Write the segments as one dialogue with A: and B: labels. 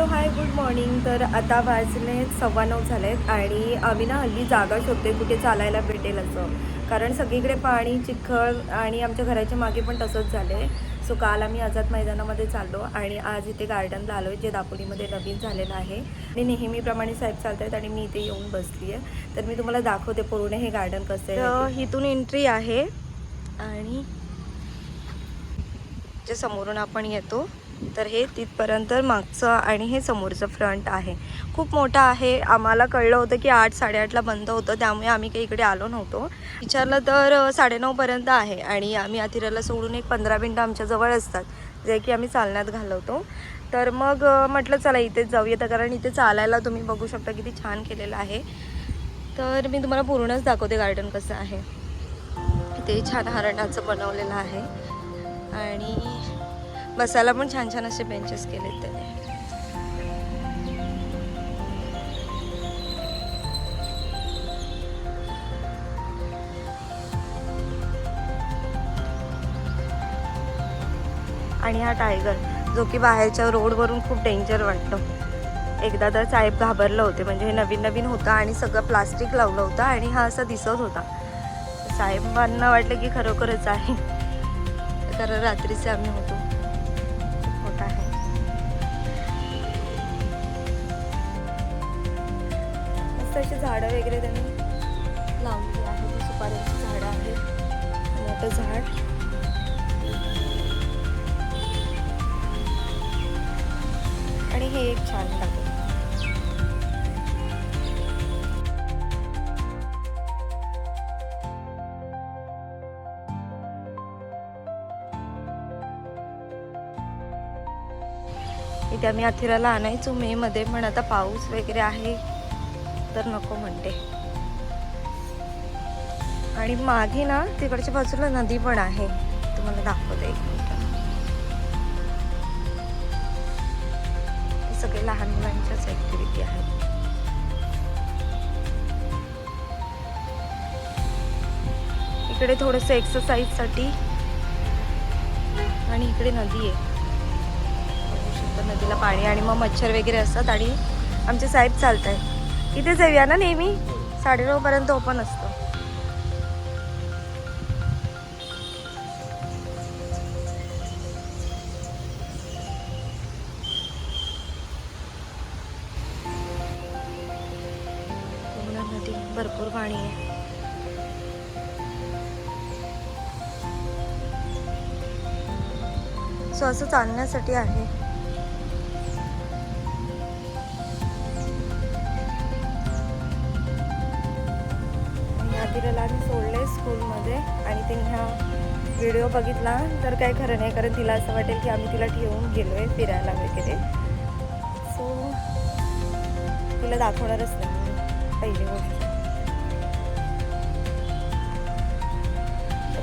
A: Hello hi good morning. तर आता वाजले सव्वा नऊ झालेत आणि आम्ही ना हल्ली जागा शोधते कुठे चालायला भेटेल असं. कारण सगळीकडे पाणी चिखळ आणि आमच्या घराच्या मागे पण तसंच झालं. आहे सो काल आम्ही आझाद मैदानामध्ये चाललो आणि आज इथे गार्डनला आलो आहे जे दापोलीमध्ये नवीन झालेलं आहे. आणि नेहमीप्रमाणे साहेब चालत आहेत आणि मी इथे येऊन बसली आहे तर मी तुम्हाला दाखवते पूर्ण हे गार्डन कसं आहे. इथून एंट्री आहे आणि जे समोरून आपण येतो. तर हे तिथपर्यंत मागचं आणि हे समोरचं फ्रंट आहे. खूप मोठं आहे. आम्हाला कळलं होतं की आठ साडेआठला बंद होतं त्यामुळे आम्ही काही इकडे आलो नव्हतो. विचारलं तर साडेनऊपर्यंत आहे आणि आम्ही अथिराला सोडून एक पंधरा मिनटं आमच्याजवळ असतात जे की आम्ही चालण्यात घालवतो. तर मग म्हटलं चला इथेच जाऊया. तर कारण इथे चालायला तुम्ही बघू शकता किती छान केलेलं आहे. तर मी तुम्हाला पूर्णच दाखवते गार्डन कसं आहे. ते छान हरणाचं बनवलेलं आहे. आणि बसायला पण छान छान असे बेंचेस केलेत त्याने. आणि हा टायगर जो की बाहेरच्या रोडवरून खूप डेंजर वाटतो. एकदा तर साहेब घाबरलं होते म्हणजे हे नवीन नवीन होतं आणि सगळं प्लास्टिक लावलं होतं आणि हा असा दिसत होता. साहेबांना वाटलं की खरोखरच आहे. कारण रात्रीचे आम्ही होतो. मस्त झाडं वगैरे त्यांनी लावली आहेत. सुपाऱ्यांची झाडं आहेत. मोठं झाड. आणि हे एक छान टाकू इथे आम्ही अथिराला आणायचो. मे मध्ये पण आता पाऊस वगैरे आहे. तर नको म्हणते. आणि मागे ना तिकडच्या बाजूला नदी पण आहे. तुम्हाला दाखवते एक मिनिट. सगळे लहान मुलांच्याच ऍक्टिव्हिटी आहेत. इकडे थोडंसं एक्सरसाइजसाठी आणि इकडे नदी आहे. बघू नदीला पाणी आणि मग मच्छर वगैरे असतात आणि आमचे साहेब चालत आहेत इथे जाऊया ना नेहमी? साडेनऊ पर्यंत ओपन असतो. नदी भरपूर पाणी आहे. सो असं चालण्यासाठी आहे. तिने हा व्हिडिओ बघितला तर काय खरं नाही कारण तिला असं वाटेल की आम्ही तिला ठेवून गेलो आहे फिरायला वगैरे. सो तिला दाखवणारच नाही पहिली गोष्ट.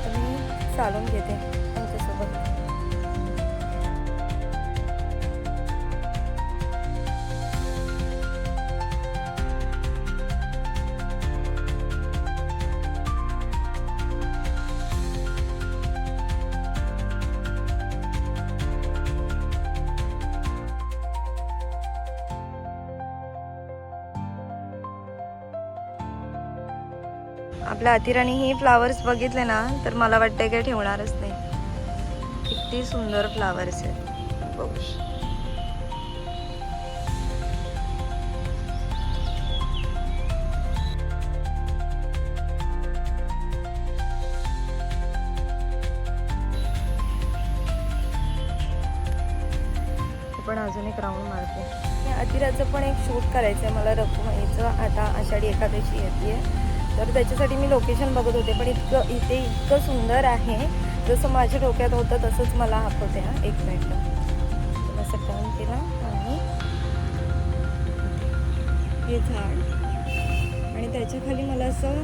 A: मी चालून घेते त्यांच्यासोबत आपल्या अतिराणी हे फ्लावर्स बघितले ना तर मला वाटतं काही ठेवणारच नाही. किती सुंदर फ्लावर्स आहेत. बघू. पण अजून एक राऊंड मारते अतिराचं पण एक शूट करायचं आहे मला रखुमाईचं आता आषाढी एकादशी येते. तर त्याच्यासाठी मी लोकेशन बघत होते पण इतकं इथे इतकं सुंदर आहे. जसं माझ्या डोक्यात होतं तसंच मला आठवते हा. एक मिनिट असं टर्न केला आणि हे झाड. आणि त्याच्याखाली मला असं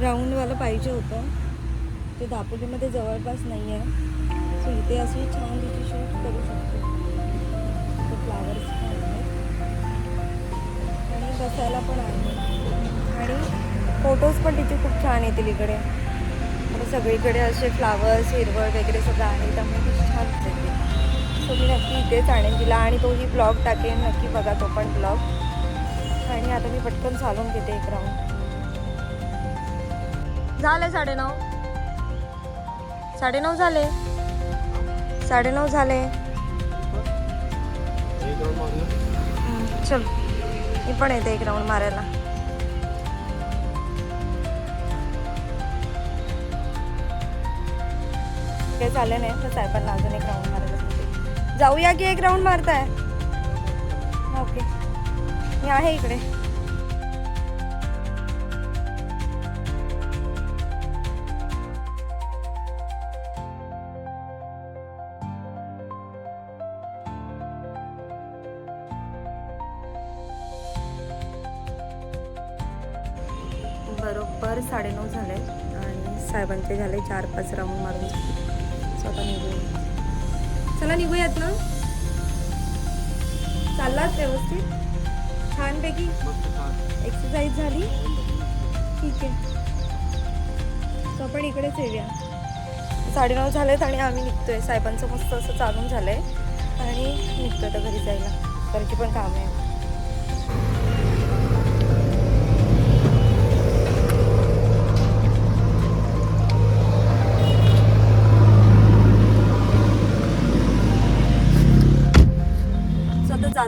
A: राऊंडवालं पाहिजे होतं. ते दापोलीमध्ये जवळपास नाही आहे सो इथे अशी छान तिथे शूट करू शकतो. फ्लावर्स पण आहेत. आणि बसायला पण आहे. आणि फोटोज पण तिथे खूप छान येतील इकडे. सगळीकडे असे फ्लावर्स हिरवळ वगैरे सगळं आहे त्यामुळे खूप छान दिसते सो मी नक्की इथेच आणेन तिला आणि तोही ब्लॉग टाकेन. नक्की बघा तो पण ब्लॉग आणि आता मी पटकन चालून घेते एक राऊंड झाले साडेनऊ. साडेनऊ झाले. साडेनऊ झाले. चल. मी पण येते एक राऊंड मारायला. काही झालं नाही तर साहेबांना अजून एक राऊंड मारायला सांगते जाऊया की एक राऊंड मारताय? ओके. मी आहे इकडे. बरोबर साडेनऊ झाले आणि साहेबांचे झाले चार पाच राऊंड मारून. आता निघूया. चला निघूयात ना. चाललात व्यवस्थित. छानपैकी एक्सरसाइज झाली. ठीक आहे. आपण इकडेच येऊया. साडेनऊ झालेत आणि आम्ही निघतोय. साहेबांचं मस्त असं चालून झालंय. आणि निघतोय आता घरी जायला. घरची पण काम आहे.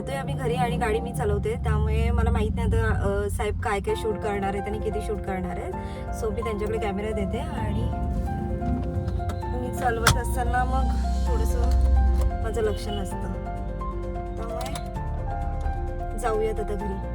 A: जातोय आम्ही घरी आणि गाडी मी चालवते. त्यामुळे मला माहीत नाही आता साहेब काय काय शूट करणार आहेत आणि किती शूट करणार आहेत. सो मी त्यांच्याकडे कॅमेरा देते आणि मी चालवत असताना मग थोडंसं माझं लक्ष नसतं. त्यामुळे जाऊयात आता घरी.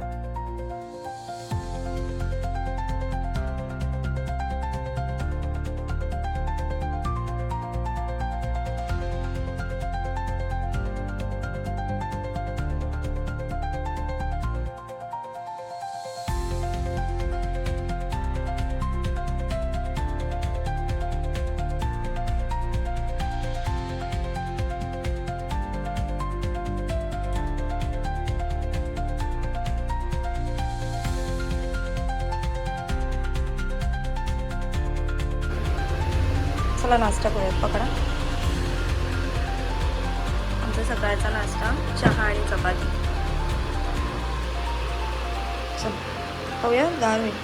A: चला नाश्ता करूयात पकडा? आमचा सकाळचा नाश्ता चहा आणि चपाती. चल खाऊया दहा होईल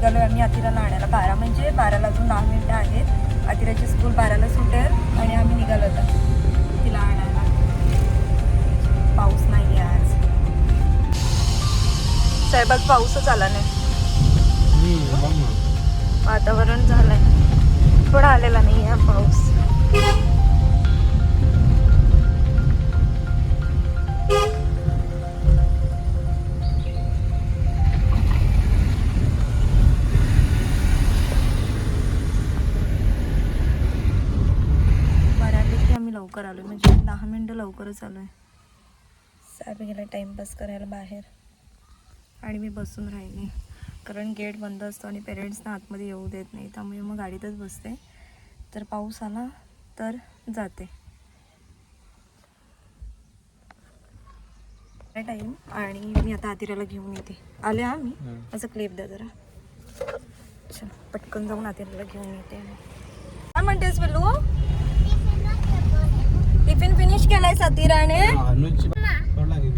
A: निघालो आम्ही अतिराला आणायला बारा म्हणजे बाराला अजून दहा मिनिटं आहेत. अतिराची स्कूल बाराला सुटेल आणि आम्ही निघालो आता. तिला आणायला. पाऊस नाही आहे आज. साहेबात पाऊसच आला नाही. वातावरण झालंय. थोडा आलेला नाही आहे पाऊस. आम्ही लवकर आलो म्हणजे दहा मिनटं लवकरच आलो आहे साहेब गेला टाईमपास करायला बाहेर. आणि मी बसून राहिली. कारण गेट बंद असतो आणि पेरेंट्सना आतमध्ये येऊ देत नाही. त्यामुळे मग गाडीतच बसते. तर पाऊस आला तर जाते. टाईम आणि मी आता आतिराला घेऊन येते. आले हा मी? असं क्लिप द्या जरा. चल पटकन जाऊन आतिराला घेऊन येते. काय म्हणतेस पिल्लू? टिफिन फिनिश केलाय सातिराने.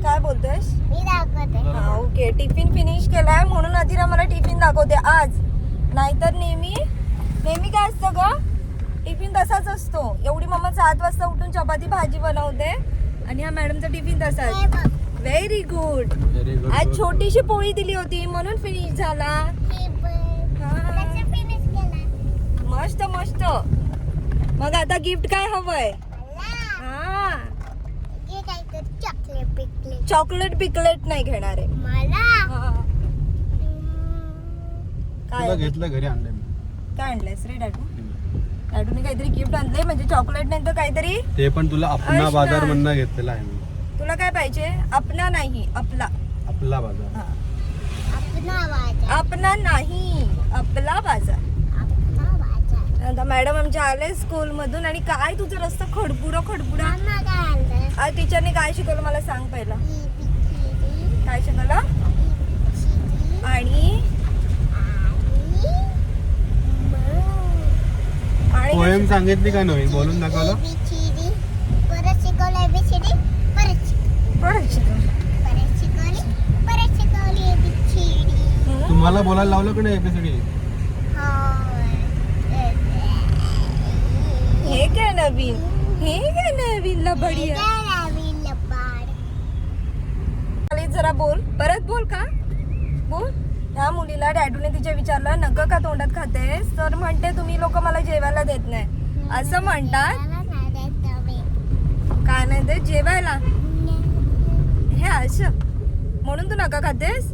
A: काय बोलतेस
B: मी दाखवते.
A: हा ओके. टिफिन फिनिश केलाय म्हणून अतिरा मला टिफिन दाखवते आज. नाहीतर नेहमी नेहमी काय असतं ग? टिफिन तसाच असतो. एवढी मम्मा सात वाजता उठून चपाती भाजी बनवते. आणि हा मॅडमचा टिफिन तसाच. व्हेरी गुड आज छोटीशी पोळी दिली होती म्हणून फिनिश झाला. मस्त मस्त. मग आता गिफ्ट काय हवंय? हा
B: chocolate बिकलेट.
A: चॉकलेट पिकलेट नाही घेणार आहे.
B: मला?
A: हा. काय?
C: तुला घेतलं घरी आणलंय मी.
A: काय आणलंयस रे डॅडू? डॅडूने काहीतरी गिफ्ट आणलंय म्हणजे चॉकलेट नाही तर काहीतरी?
C: ते पण तुला अपना
A: असणार.
C: बाजार म्हणणं घेतलेला आहे मी.
A: तुला काय पाहिजे? आपला नाही आपला
C: आपला बाजार.
A: हा.
B: आपला वाजा.
A: आपला नाही आपला बाजार. आता मॅडम आमच्या आले स्कूल मधून आणि काय तुझा रस्ता खडपुडा खडपुडा टीचरने काय शिकवलं मला सांग पहिला.
B: ही
A: काय शिकवलं? आणि?
C: पोएम सांगितली का नवीन? बोलून दाखवलं.
B: ABCD. परत शिकवलं ABCD. परत शिक-
A: परत शिकवलं.
B: परत शिकवली परत शिकवली ABCD.
A: हम्म.
C: तुम्हाला बोलायला लावलं का नाही
A: हे काय नवीन? हे काय नवीन लबडिया? जरा बोल. परत बोल का? बोल. ह्या मुलीला डॅडूने तिच्या विचारलं नक का तोंडात खातेस तर म्हणते तुम्ही लोक मला जेवायला देत नाही. असं म्हणतात. काय नाही ते जेवायला? हे असं. म्हणून तू नका खातेस?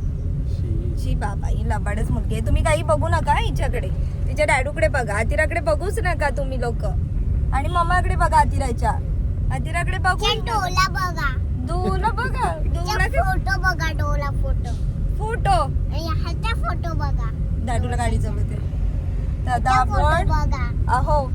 A: शी. बाबा ही लबाडच मुलगी आहे. तुम्ही काही बघू नका हिच्याकडे. तिच्या डॅडूकडे बघा. आतिराकडे बघूच नका तुम्ही लोक. आणि मम्माकडे बघा आतिराच्या आतिराकडे बघू.
B: डोला बघा.
A: दूला बघा.
B: तिचा फोटो बघा डोला फोटो.
A: फोटो.
B: ह्याचा फोटो बघा.
A: डॅडूला गाडी जमते
B: फोटो
A: आपण अहो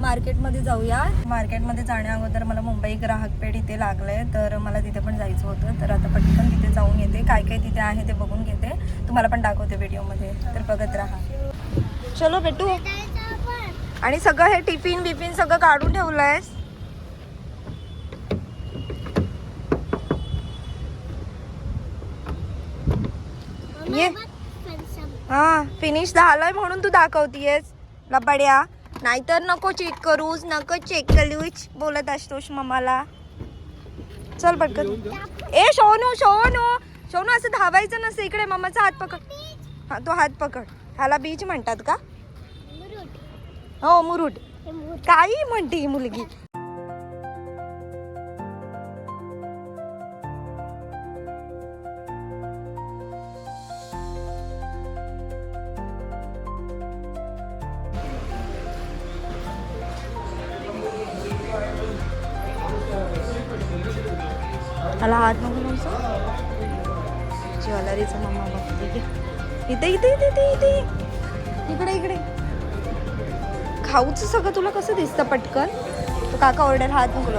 A: मार्केटमध्ये जाऊया. मार्केटमध्ये जाण्या अगोदर मला मुंबई ग्राहक पेठ इथे लागलंय. तर मला तिथे पण जायचं होतं. तर आता पटकन तिथे जाऊन येते. काय काय तिथे आहे ते बघून घेते. तुम्हाला पण दाखवते व्हिडिओमध्ये तर बघत राहा. चलो भेटू. आणि सगळं हे टिफिन बिफिन सगळं काढून ठेवलं
B: आहेस
A: ये. हा फिनिश झालंय म्हणून तू दाखवतीयस. लबड्या. नाहीतर नको चेक करूच नको चेक करूच बोलत असतोस मम्माला. चल पटकन. ए शोनू शोनू. शोनू असं धावायचं नसतं इकडे. मम्माचा हात पकड. हा तो हात पकड. ह्याला बीच म्हणतात का? हो मुरुड. काही म्हणते ही मुलगी. मला हात नको ज्वेलरीचा मम्मा बघते इथे इथे इथे इथे इथे. इकडे इकडे. खाऊचं सगळं तुला कसं दिसतं पटकन? काका ऑर्डर हात नको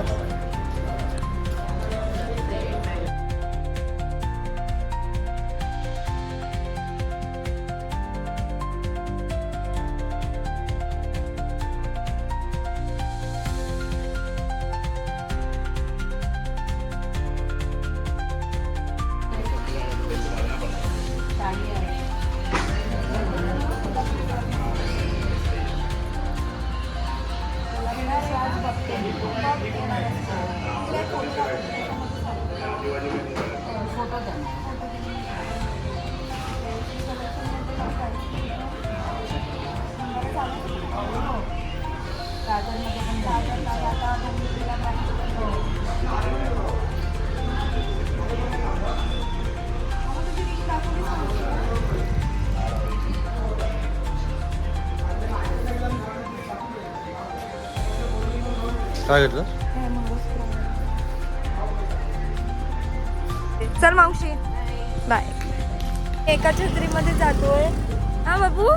C: काय घेतलं?
A: चल मावशी. बाय. एका छत्रीमध्ये जातोय. हा बाबू?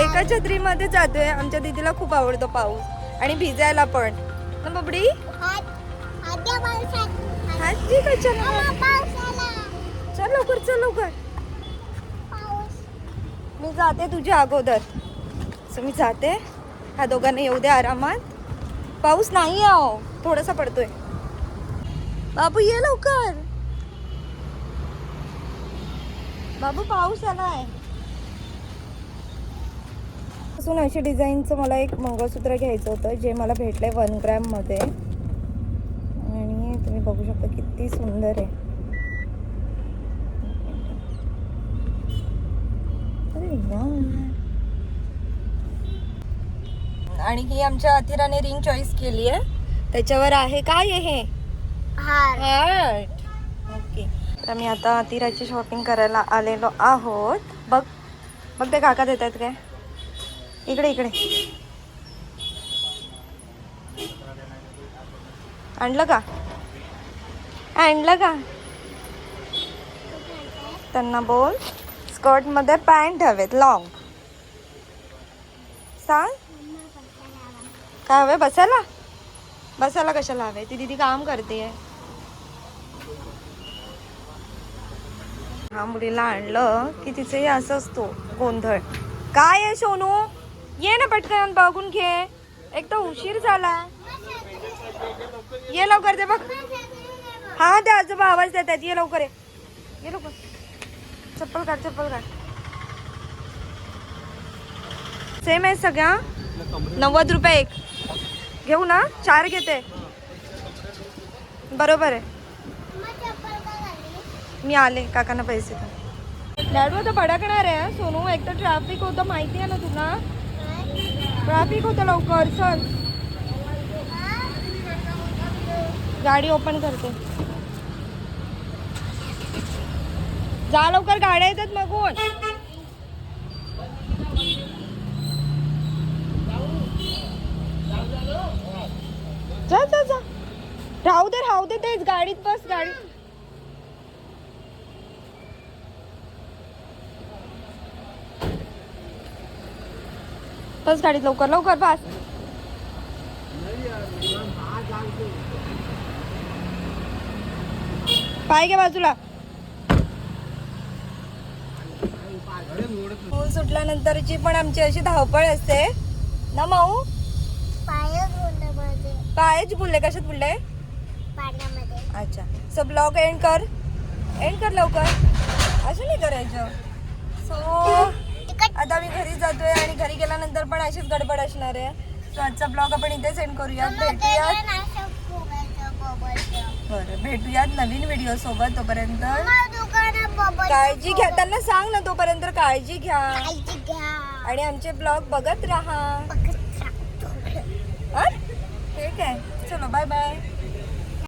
A: एका छत्रीमध्ये जातोय. आमच्या दीदीला खूप आवडतो पाऊस आणि भिजायला पण. ना बाबडी? ठीक आहे चल. चल लवकर चल लवकर. मी जाते तुझ्या अगोदर. सो मी जाते. ह्या दोघांना येऊ दे आरामात. पाऊस नाही आहो थोडासा पडतोय. बाबू ये लवकर. बाबू पाऊस आलाय. असून अशा डिझाईनचं मला एक मंगळसूत्र घ्यायचं होतं जे मला भेटलंय वन ग्रॅममध्ये आणि तुम्ही बघू शकता किती सुंदर आहे. अरे वा. आणि ही आमच्या अथिराने रिंग चॉईस केली आहे. त्याच्यावर आहे काय आहे हे? ओके तर मी आता अतिराची शॉपिंग करायला आलेलो आहोत. बघ बघ ते काका देत आहेत काय? इकडे इकडे. आणलं का? आणलं का? त्यांना बोल. स्कर्टमध्ये पॅन्ट हवेत लॉंग सांग. काय हवंय? बसायला? बसायला कशाला हवे ती दिदी काम करते हा मुलीला आणलं की तिचंही असं असतो गोंधळ. काय आहे सोनू? ये ना पटकन बघून घे. एक तर उशीर झाला. ये लवकर ते बघ. हा ते आजोबा आवाज देतात. ये लवकर ये. ये लवकर. चप्पल काढ चप्पल काढ. सेम आहे सगळ्या नव्वद रुपये एक. घेऊ ना? चार घेते. बरोबर आहे. मी आले काकांना पैसे लाडू आता भडकणार आहे सोनू. एक तर ट्रॅफिक होतं माहिती आहे ना तुला? ट्रॅफिक होतं लवकर चल. गाडी ओपन करते. जा लवकर गाड्या येतात मागून जा जा जा. राहू दे राहू दे तेच गाडीत बस गाडीत बस गाडीत लवकर लवकर बस. पाय घ्या बाजूला. स्कूल सुटल्यानंतरची पण आमची अशी धावपळ असते. ना माऊ?
B: पायच बोलले
A: कशात बोलले अच्छा. सो ब्लॉग एंड कर. एंड कर लवकर. अजून नाही करायचं. सो आता मी घरी जातोय आणि घरी गेल्यानंतर पण अशीच गडबड असणार आहे. सो आजचा ब्लॉग आपण इथेच एंड करूयात. भेटूयात. बरं भेटूयात नवीन व्हिडिओ सोबत तोपर्यंत. काळजी घ्या. त्यांना सांग ना तोपर्यंत
B: काळजी घ्या.
A: आणि आमचे ब्लॉग बघत राहा.
B: बघत राहा.
A: हं? ठीक आहे चलो बाय बाय